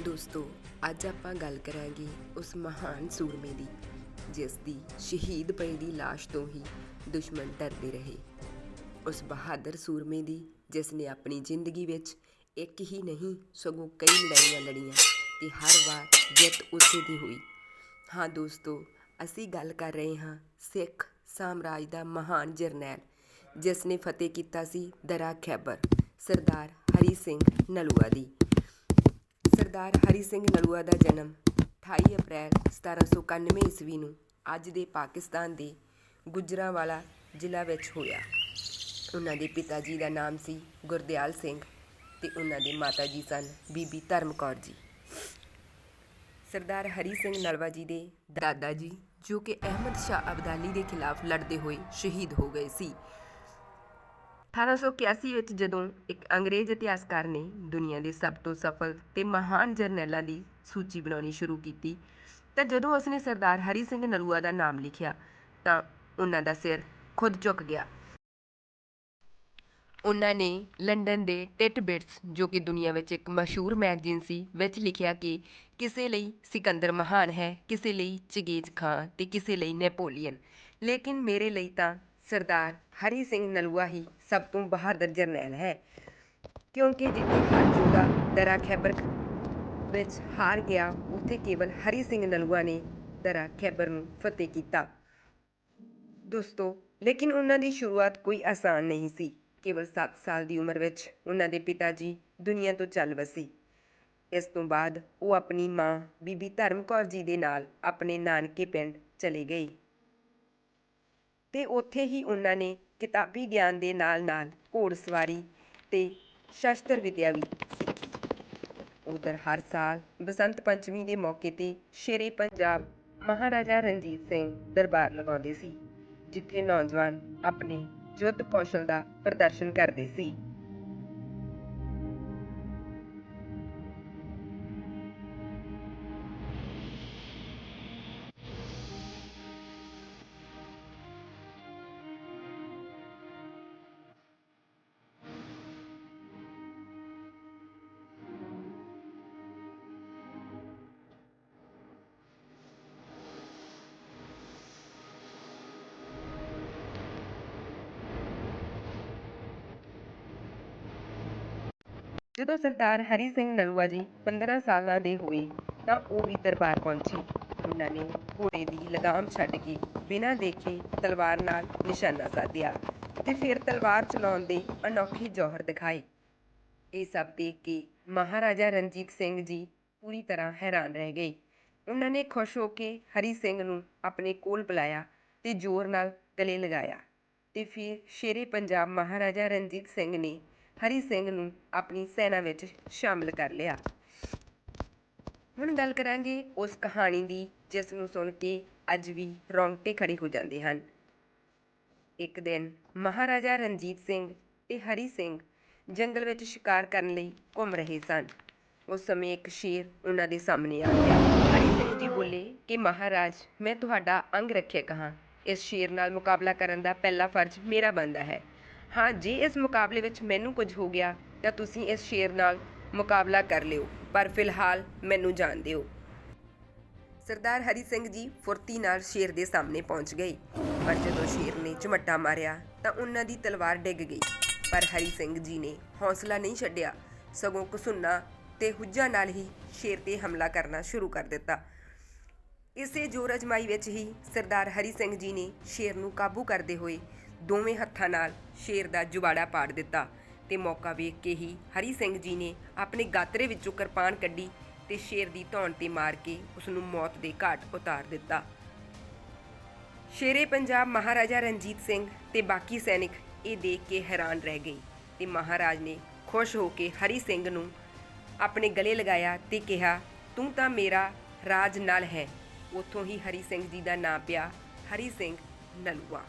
ਦੋਸਤੋ, ਅੱਜ ਆਪਾਂ ਗੱਲ ਕਰਾਂਗੇ ਉਸ ਮਹਾਨ ਸੂਰਮੇ ਦੀ, ਜਿਸ ਦੀ ਸ਼ਹੀਦ ਪਈ ਦੀ ਲਾਸ਼ ਤੋਂ ਹੀ ਦੁਸ਼ਮਣ ਡਰਦੇ ਰਹੇ। ਉਸ ਬਹਾਦਰ ਸੂਰਮੇ ਦੀ, ਜਿਸ ਨੇ ਆਪਣੀ ਜ਼ਿੰਦਗੀ ਵਿੱਚ ਇੱਕ ਹੀ ਨਹੀਂ, ਸਗੋਂ ਕਈ ਲੜਾਈਆਂ ਲੜੀਆਂ ਤੇ ਹਰ ਵਾਰ ਜਿੱਤ ਉਸੇ ਦੀ ਹੋਈ। ਹਾਂ ਦੋਸਤੋ, ਅਸੀਂ ਗੱਲ ਕਰ ਰਹੇ ਹਾਂ ਸਿੱਖ ਸਾਮਰਾਜ ਦਾ ਮਹਾਨ ਜਰਨੈਲ, ਜਿਸ ਨੇ ਫਤਿਹ ਕੀਤਾ ਸੀ ਦਰਾ ਖੈਬਰ, ਸਰਦਾਰ ਹਰੀ ਸਿੰਘ ਨਲੂਆ ਦੀ। ਸਰਦਾਰ ਹਰੀ ਸਿੰਘ ਨਲੂਆ ਦਾ ਜਨਮ 28 ਅਪ੍ਰੈਲ 1791 ਈਸਵੀ ਨੂੰ ਅੱਜ ਦੇ ਪਾਕਿਸਤਾਨ ਦੇ ਗੁਜਰਾਂਵਾਲਾ ਜ਼ਿਲ੍ਹਾ ਵਿੱਚ ਹੋਇਆ। ਉਹਨਾਂ ਦੇ ਪਿਤਾ ਜੀ ਦਾ ਨਾਮ ਸੀ ਗੁਰਦਿਆਲ ਸਿੰਘ ਤੇ ਉਹਨਾਂ ਦੇ ਮਾਤਾ ਜੀ ਸਨ ਬੀਬੀ ਧਰਮ ਕੌਰ ਜੀ। ਸਰਦਾਰ ਹਰੀ ਸਿੰਘ ਨਲਵਾ ਜੀ ਦੇ ਦਾਦਾ ਜੀ ਜੋ ਕਿ ਅਹਿਮਦ ਸ਼ਾਹ ਅਬਦਾਲੀ ਦੇ ਖਿਲਾਫ ਲੜਦੇ ਹੋਏ ਸ਼ਹੀਦ ਹੋ ਗਏ ਸੀ। 1881 ਵਿੱਚ ਜਦੋਂ ਇੱਕ ਅੰਗਰੇਜ਼ ਇਤਿਹਾਸਕਾਰ ਨੇ ਦੁਨੀਆ ਦੇ ਸਭ ਤੋਂ ਸਫਲ ਅਤੇ ਮਹਾਨ ਜਰਨੈਲਾਂ ਦੀ ਸੂਚੀ ਬਣਾਉਣੀ ਸ਼ੁਰੂ ਕੀਤੀ, ਤਾਂ ਜਦੋਂ ਉਸਨੇ ਸਰਦਾਰ ਹਰੀ ਸਿੰਘ ਨਲੂਆ ਦਾ ਨਾਮ ਲਿਖਿਆ, ਤਾਂ ਉਹਨਾਂ ਦਾ ਸਿਰ ਖੁਦ ਝੁਕ ਗਿਆ। ਉਹਨਾਂ ਨੇ ਲੰਡਨ ਦੇ ਟਿਟਬਿਟਸ, ਜੋ ਕਿ ਦੁਨੀਆ ਵਿੱਚ ਇੱਕ ਮਸ਼ਹੂਰ ਮੈਗਜ਼ੀਨ ਸੀ, ਵਿੱਚ ਲਿਖਿਆ ਕਿ ਕਿਸੇ ਲਈ ਸਿਕੰਦਰ ਮਹਾਨ ਹੈ, ਕਿਸੇ ਲਈ ਚੰਗੇਜ਼ ਖਾਂ ਅਤੇ ਕਿਸੇ ਲਈ ਨੈਪੋਲੀਅਨ। ਲੇਕਿਨ ਮੇਰੇ ਲਈ ਤਾਂ ਸਰਦਾਰ ਹਰੀ ਸਿੰਘ ਨਲੂਆ ਹੀ ਸਭ ਤੋਂ ਬਹਾਦਰ ਜਰਨੈਲ ਹੈ। ਕਿਉਂਕਿ ਜਿੱਥੇ ਹਰ ਜੋਧਾ ਦਰਾ ਖੈਬਰ ਵਿੱਚ ਹਾਰ ਗਿਆ, ਉੱਥੇ ਕੇਵਲ ਹਰੀ ਸਿੰਘ ਨਲੂਆ ਨੇ ਦਰਾ ਖੈਬਰ ਨੂੰ ਫਤਿਹ ਕੀਤਾ। ਦੋਸਤੋ, ਲੇਕਿਨ ਉਹਨਾਂ ਦੀ ਸ਼ੁਰੂਆਤ ਕੋਈ ਆਸਾਨ ਨਹੀਂ ਸੀ। ਕੇਵਲ 7 ਸਾਲ ਦੀ ਉਮਰ ਵਿੱਚ ਉਹਨਾਂ ਦੇ ਪਿਤਾ ਜੀ ਦੁਨੀਆ ਤੋਂ ਚੱਲ ਵਸੇ। ਇਸ ਤੋਂ ਬਾਅਦ ਉਹ ਆਪਣੀ ਮਾਂ ਬੀਬੀ ਧਰਮ ਕੌਰ ਜੀ ਦੇ ਨਾਲ ਆਪਣੇ ਨਾਨਕੇ ਪਿੰਡ ਚਲੇ ਗਏ। ਅਤੇ ਉੱਥੇ ਹੀ ਉਹਨਾਂ ਨੇ ਕਿਤਾਬੀ ਗਿਆਨ ਦੇ ਨਾਲ-ਨਾਲ ਘੋੜ ਸਵਾਰੀ ਤੇ ਸ਼ਸਤਰ ਵਿਦਿਆ ਵੀ ਸਿੱਖੀ। ਉਧਰ ਹਰ ਸਾਲ ਬਸੰਤ ਪੰਚਮੀ ਦੇ ਮੌਕੇ ਤੇ ਸ਼ੇਰੇ ਪੰਜਾਬ ਮਹਾਰਾਜਾ ਰਣਜੀਤ ਸਿੰਘ ਦਰਬਾਰ ਲਗਾਉਂਦੇ ਸੀ, ਜਿੱਥੇ ਨੌਜਵਾਨ ਆਪਣੇ ਯੁੱਧ ਕੌਸ਼ਲ ਦਾ ਪ੍ਰਦਰਸ਼ਨ ਕਰਦੇ ਸੀ। ਜਦੋਂ ਸਰਦਾਰ ਹਰੀ ਸਿੰਘ ਨਲੂਆ ਜੀ 15 ਸਾਲਾਂ ਦੇ ਹੋਏ ਤਾਂ ਉਹ ਵੀ ਦਰਬਾਰ ਪਹੁੰਚੇ। ਉਹਨਾਂ ਨੇ ਘੋੜੇ ਦੀ ਲਗਾਮ ਛੱਡ ਕੇ ਬਿਨਾਂ ਦੇਖੇ ਤਲਵਾਰ ਨਾਲ ਨਿਸ਼ਾਨਾ ਸਾਧਿਆ ਤੇ ਫਿਰ ਤਲਵਾਰ ਚਲਾਉਣ ਦੇ ਅਨੋਖੇ ਜੌਹਰ ਦਿਖਾਏ। ਇਹ ਸਭ ਦੇਖ ਕੇ ਮਹਾਰਾਜਾ ਰਣਜੀਤ ਸਿੰਘ ਜੀ ਪੂਰੀ ਤਰ੍ਹਾਂ ਹੈਰਾਨ ਰਹਿ ਗਏ। ਉਹਨਾਂ ਨੇ ਖੁਸ਼ ਹੋ ਕੇ ਹਰੀ ਸਿੰਘ ਨੂੰ ਆਪਣੇ ਕੋਲ ਬੁਲਾਇਆ ਤੇ ਜ਼ੋਰ ਨਾਲ ਗਲੇ ਲਗਾਇਆ ਤੇ ਫਿਰ ਸ਼ੇਰੇ ਪੰਜਾਬ ਮਹਾਰਾਜਾ ਰਣਜੀਤ ਸਿੰਘ ਨੇ ਹਰੀ ਸਿੰਘ ਨੂੰ ਆਪਣੀ ਸੈਨਾ ਵਿੱਚ ਸ਼ਾਮਲ ਕਰ ਲਿਆ। ਹੁਣ ਗੱਲ ਕਰਾਂਗੇ ਉਸ ਕਹਾਣੀ ਦੀ, ਜਿਸ ਨੂੰ ਸੁਣ ਕੇ ਅੱਜ ਵੀ ਰੌਂਗਟੇ ਖੜੇ ਹੋ ਜਾਂਦੇ ਹਨ। ਇੱਕ ਦਿਨ ਮਹਾਰਾਜਾ ਰਣਜੀਤ ਸਿੰਘ ਤੇ ਹਰੀ ਸਿੰਘ ਜੰਗਲ ਵਿੱਚ ਸ਼ਿਕਾਰ ਕਰਨ ਲਈ ਘੁੰਮ ਰਹੇ ਸਨ। ਉਸ ਸਮੇਂ ਇੱਕ ਸ਼ੇਰ ਉਹਨਾਂ ਦੇ ਸਾਹਮਣੇ ਆ ਗਿਆ। ਹਰੀ ਸਿੰਘ ਜੀ ਬੋਲੇ ਕਿ, ਮਹਾਰਾਜ, ਮੈਂ ਤੁਹਾਡਾ ਅੰਗ ਰੱਖਿਅਕ ਹਾਂ ਇਸ ਸ਼ੇਰ ਨਾਲ ਮੁਕਾਬਲਾ ਕਰਨ ਦਾ ਪਹਿਲਾ ਫਰਜ਼ ਮੇਰਾ ਬਣਦਾ ਹੈ। ਹਾਂ ਜੇ, ਇਸ ਮੁਕਾਬਲੇ ਵਿੱਚ ਮੈਨੂੰ ਕੁਝ ਹੋ ਗਿਆ, ਤਾਂ ਤੁਸੀਂ ਇਸ ਸ਼ੇਰ ਨਾਲ ਮੁਕਾਬਲਾ ਕਰ ਲਿਓ। ਪਰ ਫਿਲਹਾਲ ਮੈਨੂੰ ਜਾਣ ਦਿਓ। ਸਰਦਾਰ ਹਰੀ ਸਿੰਘ ਜੀ ਫੁਰਤੀ ਨਾਲ ਸ਼ੇਰ ਦੇ ਸਾਹਮਣੇ ਪਹੁੰਚ ਗਏ। ਪਰ ਜਦੋਂ ਸ਼ੇਰ ਨੇ ਝਮੱਟਾ ਮਾਰਿਆ, ਤਾਂ ਉਹਨਾਂ ਦੀ ਤਲਵਾਰ ਡਿੱਗ ਗਈ। ਪਰ ਹਰੀ ਸਿੰਘ ਜੀ ਨੇ ਹੌਸਲਾ ਨਹੀਂ ਛੱਡਿਆ। ਸਗੋਂ ਕਸੁੰਨਾ ਤੇ ਹੁੱਜਾ ਨਾਲ ਹੀ ਸ਼ੇਰ ਤੇ ਹਮਲਾ ਕਰਨਾ ਸ਼ੁਰੂ ਕਰ ਦਿੱਤਾ। ਇਸੇ ਜੋਰ ਅਜਮਾਈ ਵਿੱਚ ਹੀ ਸਰਦਾਰ ਹਰੀ ਸਿੰਘ ਜੀ ਨੇ ਸ਼ੇਰ ਨੂੰ ਕਾਬੂ ਕਰਦੇ ਹੋਏ ਦੋਵੇਂ ਹੱਥਾਂ ਨਾਲ ਸ਼ੇਰ ਦਾ ਜੁਬਾੜਾ ਪਾੜ ਦਿੱਤਾ ਤੇ ਮੌਕਾ ਵੇਖ ਕੇ ਹੀ ਹਰੀ ਸਿੰਘ ਜੀ ਨੇ ਆਪਣੇ ਗਾਤਰੇ ਵਿੱਚੋਂ ਕਿਰਪਾਨ ਕੱਢੀ ਤੇ ਸ਼ੇਰ ਦੀ ਧੌਣ ਤੇ ਮਾਰ ਕੇ ਉਸ ਨੂੰ ਮੌਤ ਦੇ ਘਾਟ ਉਤਾਰ ਦਿੱਤਾ। ਸ਼ੇਰੇ ਪੰਜਾਬ ਮਹਾਰਾਜਾ ਰਣਜੀਤ ਸਿੰਘ ਤੇ ਬਾਕੀ ਸੈਨਿਕ ਇਹ ਦੇਖ ਕੇ ਹੈਰਾਨ ਰਹਿ ਗਏ ਤੇ ਮਹਾਰਾਜ ਨੇ ਖੁਸ਼ ਹੋ ਕੇ ਹਰੀ ਸਿੰਘ ਨੂੰ ਆਪਣੇ ਗਲੇ ਲਗਾਇਆ ਤੇ ਕਿਹਾ, ਤੂੰ ਤਾਂ ਮੇਰਾ ਰਾਜ ਨਾਲ ਹੈ। ਉੱਥੋਂ ਹੀ ਹਰੀ ਸਿੰਘ ਜੀ ਦਾ ਨਾਂ ਪਿਆ, ਹਰੀ ਸਿੰਘ ਨਲੂਆ।